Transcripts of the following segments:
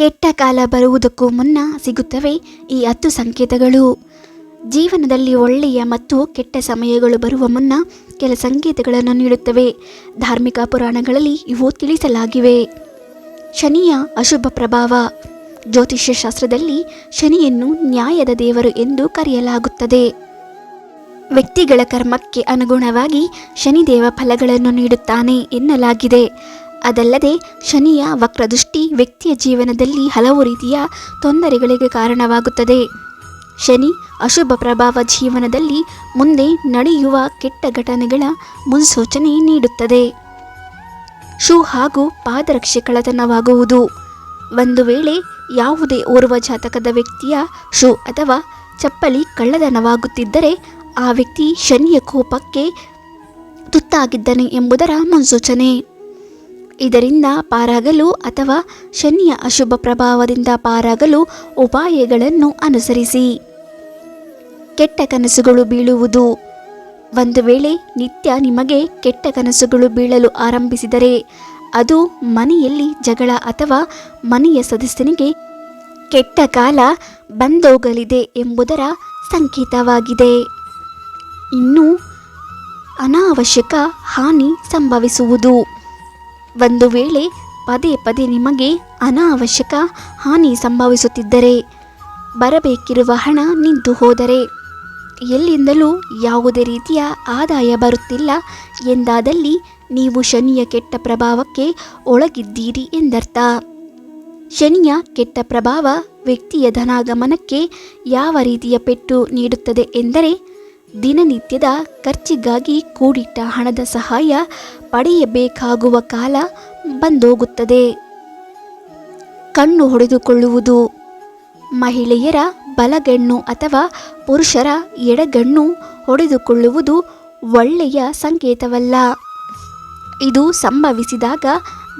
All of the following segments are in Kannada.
ಕೆಟ್ಟ ಕಾಲ ಬರುವುದಕ್ಕೂ ಮುನ್ನ ಸಿಗುತ್ತವೆ ಈ ಹತ್ತು ಸಂಕೇತಗಳು. ಜೀವನದಲ್ಲಿ ಒಳ್ಳೆಯ ಮತ್ತು ಕೆಟ್ಟ ಸಮಯಗಳು ಬರುವ ಮುನ್ನ ಕೆಲ ಸಂಕೇತಗಳನ್ನು ನೀಡುತ್ತವೆ. ಧಾರ್ಮಿಕ ಪುರಾಣಗಳಲ್ಲಿ ಇವು ತಿಳಿಸಲಾಗಿವೆ. ಶನಿಯ ಅಶುಭ ಪ್ರಭಾವ. ಜ್ಯೋತಿಷ್ಯ ಶಾಸ್ತ್ರದಲ್ಲಿ ಶನಿಯನ್ನು ನ್ಯಾಯದ ದೇವರು ಎಂದು ಕರೆಯಲಾಗುತ್ತದೆ. ವ್ಯಕ್ತಿಗಳ ಕರ್ಮಕ್ಕೆ ಅನುಗುಣವಾಗಿ ಶನಿದೇವ ಫಲಗಳನ್ನು ನೀಡುತ್ತಾನೆ ಎನ್ನಲಾಗಿದೆ. ಅದಲ್ಲದೆ ಶನಿಯ ವಕ್ರದೃಷ್ಟಿ ವ್ಯಕ್ತಿಯ ಜೀವನದಲ್ಲಿ ಹಲವು ರೀತಿಯ ತೊಂದರೆಗಳಿಗೆ ಕಾರಣವಾಗುತ್ತದೆ. ಶನಿ ಅಶುಭ ಪ್ರಭಾವ ಜೀವನದಲ್ಲಿ ಮುಂದೆ ನಡೆಯುವ ಕೆಟ್ಟ ಘಟನೆಗಳ ಮುನ್ಸೂಚನೆ ನೀಡುತ್ತದೆ. ಶೂ ಹಾಗೂ ಪಾದರಕ್ಷೆ ಕಳತನವಾಗುವುದು ಒಂದು ವೇಳೆ ಯಾವುದೇ ಓರ್ವ ಜಾತಕದ ವ್ಯಕ್ತಿಯ ಶೂ ಅಥವಾ ಚಪ್ಪಲಿ ಕಳ್ಳತನವಾಗುತ್ತಿದ್ದರೆ ಆ ವ್ಯಕ್ತಿ ಶನಿಯ ಕೋಪಕ್ಕೆ ತುತ್ತಾಗಿದ್ದಾನೆ ಎಂಬುದರ ಮುನ್ಸೂಚನೆ. ಇದರಿಂದ ಪಾರಾಗಲು ಅಥವಾ ಶನಿಯ ಅಶುಭ ಪ್ರಭಾವದಿಂದ ಪಾರಾಗಲು ಉಪಾಯಗಳನ್ನು ಅನುಸರಿಸಿ. ಕೆಟ್ಟ ಕನಸುಗಳು ಬೀಳುವುದು. ಒಂದು ವೇಳೆ ನಿತ್ಯ ನಿಮಗೆ ಕೆಟ್ಟ ಕನಸುಗಳು ಬೀಳಲು ಆರಂಭಿಸಿದರೆ ಅದು ಮನೆಯಲ್ಲಿ ಜಗಳ ಅಥವಾ ಮನೆಯ ಸದಸ್ಯನಿಗೆ ಕೆಟ್ಟ ಕಾಲ ಬಂದೋಗಲಿದೆ ಎಂಬುದರ ಸಂಕೇತವಾಗಿದೆ. ಇನ್ನು ಅನಾವಶ್ಯಕ ಹಾನಿ ಸಂಭವಿಸುವುದು. ಒಂದು ವೇಳೆ ಪದೇ ಪದೇ ನಿಮಗೆ ಅನಾವಶ್ಯಕ ಹಾನಿ ಸಂಭವಿಸುತ್ತಿದ್ದರೆ, ಬರಬೇಕಿರುವ ಹಣ ನಿಂತು ಹೋದರೆ. ಎಲ್ಲಿಂದಲೂ ಯಾವುದೇ ರೀತಿಯ ಆದಾಯ ಬರುತ್ತಿಲ್ಲ ಎಂದಾದಲ್ಲಿ ನೀವು ಶನಿಯ ಕೆಟ್ಟ ಪ್ರಭಾವಕ್ಕೆ ಒಳಗಿದ್ದೀರಿ ಎಂದರ್ಥ. ಶನಿಯ ಕೆಟ್ಟ ಪ್ರಭಾವ ವ್ಯಕ್ತಿಯ ಧನಾಗಮನಕ್ಕೆ ಯಾವ ರೀತಿಯ ಪೆಟ್ಟು ನೀಡುತ್ತದೆ ಎಂದರೆ ದಿನನಿತ್ಯದ ಖರ್ಚಿಗಾಗಿ ಕೂಡಿಟ್ಟ ಹಣದ ಸಹಾಯ ಪಡೆಯಬೇಕಾಗುವ ಕಾಲ ಬಂದೋಗುತ್ತದೆ. ಕಣ್ಣು ಹೊಡೆದುಕೊಳ್ಳುವುದು. ಮಹಿಳೆಯರ ಬಲಗಣ್ಣು ಅಥವಾ ಪುರುಷರ ಎಡಗಣ್ಣು ಹೊಡೆದುಕೊಳ್ಳುವುದು ಒಳ್ಳೆಯ ಸಂಕೇತವಲ್ಲ. ಇದು ಸಂಭವಿಸಿದಾಗ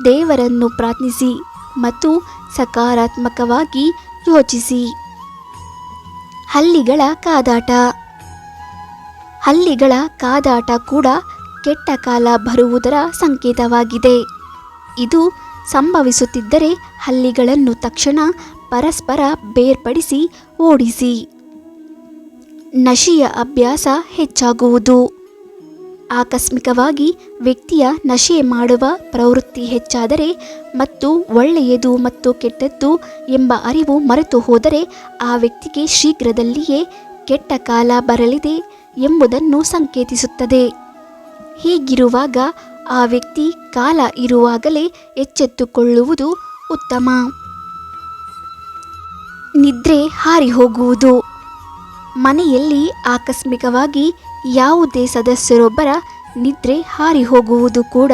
ದೇವರನ್ನು ಪ್ರಾರ್ಥಿಸಿ ಮತ್ತು ಸಕಾರಾತ್ಮಕವಾಗಿ ಯೋಚಿಸಿ. ಹಲ್ಲಿಗಳ ಕಾದಾಟ. ಹಲ್ಲಿಗಳ ಕಾದಾಟ ಕೂಡ ಕೆಟ್ಟ ಕಾಲ ಬರುವುದರ ಸಂಕೇತವಾಗಿದೆ. ಇದು ಸಂಭವಿಸುತ್ತಿದ್ದರೆ ಹಲ್ಲಿಗಳನ್ನು ತಕ್ಷಣ ಪರಸ್ಪರ ಬೇರ್ಪಡಿಸಿ ಓಡಿಸಿ. ನಶೆಯ ಅಭ್ಯಾಸ ಹೆಚ್ಚಾಗುವುದು. ಆಕಸ್ಮಿಕವಾಗಿ ವ್ಯಕ್ತಿಯ ನಶೆ ಮಾಡುವ ಪ್ರವೃತ್ತಿ ಹೆಚ್ಚಾದರೆ ಮತ್ತು ಒಳ್ಳೆಯದು ಮತ್ತು ಕೆಟ್ಟದ್ದು ಎಂಬ ಅರಿವು ಮರೆತು ಹೋದರೆ ಆ ವ್ಯಕ್ತಿಗೆ ಶೀಘ್ರದಲ್ಲಿಯೇ ಕೆಟ್ಟ ಕಾಲ ಬರಲಿದೆ. ಎಂಬುದನ್ನು ಸಂಕೇತಿಸುತ್ತದೆ. ಹೀಗಿರುವಾಗ ಆ ವ್ಯಕ್ತಿ ಕಾಲ ಇರುವಾಗಲೇ ಎಚ್ಚೆತ್ತುಕೊಳ್ಳುವುದು ಉತ್ತಮ. ನಿದ್ರೆ ಹಾರಿ ಹೋಗುವುದು ಮನೆಯಲ್ಲಿ ಆಕಸ್ಮಿಕವಾಗಿ ಯಾವುದೇ ಸದಸ್ಯರೊಬ್ಬರ ನಿದ್ರೆ ಹಾರಿ ಹೋಗುವುದು ಕೂಡ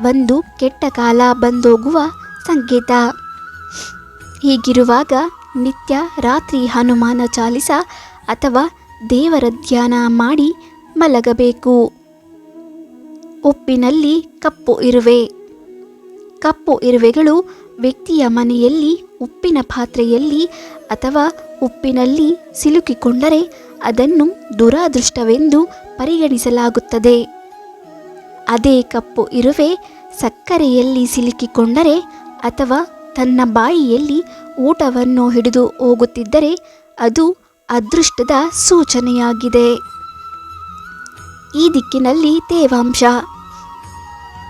ಒಂದು ಕೆಟ್ಟ ಕಾಲ ಬಂದೋಗುವ ಸಂಕೇತ. ಹೀಗಿರುವಾಗ ನಿತ್ಯ ರಾತ್ರಿ ಹನುಮಾನ ಚಾಲಿಸ ಅಥವಾ ದೇವರ ಧ್ಯಾನ ಮಾಡಿ ಮಲಗಬೇಕು. ಉಪ್ಪಿನಲ್ಲಿ ಕಪ್ಪು ಇರುವೆ. ಕಪ್ಪು ಇರುವೆಗಳು ವ್ಯಕ್ತಿಯ ಮನೆಯಲ್ಲಿ, ಉಪ್ಪಿನ ಪಾತ್ರೆಯಲ್ಲಿ ಅಥವಾ ಉಪ್ಪಿನಲ್ಲಿ ಸಿಲುಕಿಕೊಂಡರೆ ಅದನ್ನು ದುರಾದೃಷ್ಟವೆಂದು ಪರಿಗಣಿಸಲಾಗುತ್ತದೆ. ಅದೇ ಕಪ್ಪು ಇರುವೆ ಸಕ್ಕರೆಯಲ್ಲಿ ಸಿಲುಕಿಕೊಂಡರೆ ಅಥವಾ ತನ್ನ ಬಾಯಿಯಲ್ಲಿ ಊಟವನ್ನು ಹಿಡಿದು ಹೋಗುತ್ತಿದ್ದರೆ ಅದು ಅದೃಷ್ಟದ ಸೂಚನೆಯಾಗಿದೆ. ಈ ದಿಕ್ಕಿನಲ್ಲಿ ತೇವಾಂಶ.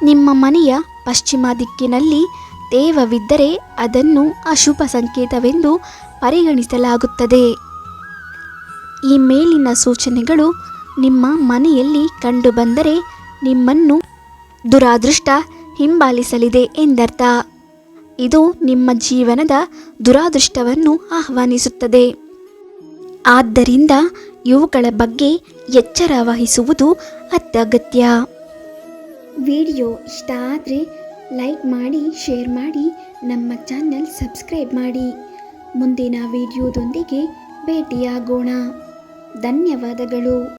ನಿಮ್ಮ ಮನೆಯ ಪಶ್ಚಿಮ ದಿಕ್ಕಿನಲ್ಲಿ ತೇವವಿದ್ದರೆ ಅದನ್ನು ಅಶುಭ ಸಂಕೇತವೆಂದು ಪರಿಗಣಿಸಲಾಗುತ್ತದೆ. ಈ ಮೇಲಿನ ಸೂಚನೆಗಳು ನಿಮ್ಮ ಮನೆಯಲ್ಲಿ ಕಂಡುಬಂದರೆ ನಿಮ್ಮನ್ನು ದುರಾದೃಷ್ಟ ಹಿಂಬಾಲಿಸಲಿದೆ ಎಂದರ್ಥ. ಇದು ನಿಮ್ಮ ಜೀವನದ ದುರಾದೃಷ್ಟವನ್ನು ಆಹ್ವಾನಿಸುತ್ತದೆ. ಆದ್ದರಿಂದ ಇವುಗಳ ಬಗ್ಗೆ ಎಚ್ಚರ ವಹಿಸುವುದು ಅತ್ಯಗತ್ಯ. ವಿಡಿಯೋ ಇಷ್ಟ ಆದರೆ ಲೈಕ್ ಮಾಡಿ, ಶೇರ್ ಮಾಡಿ, ನಮ್ಮ ಚಾನಲ್ ಸಬ್ಸ್ಕ್ರೈಬ್ ಮಾಡಿ. ಮುಂದಿನ ವಿಡಿಯೋದೊಂದಿಗೆ ಭೇಟಿಯಾಗೋಣ. ಧನ್ಯವಾದಗಳು.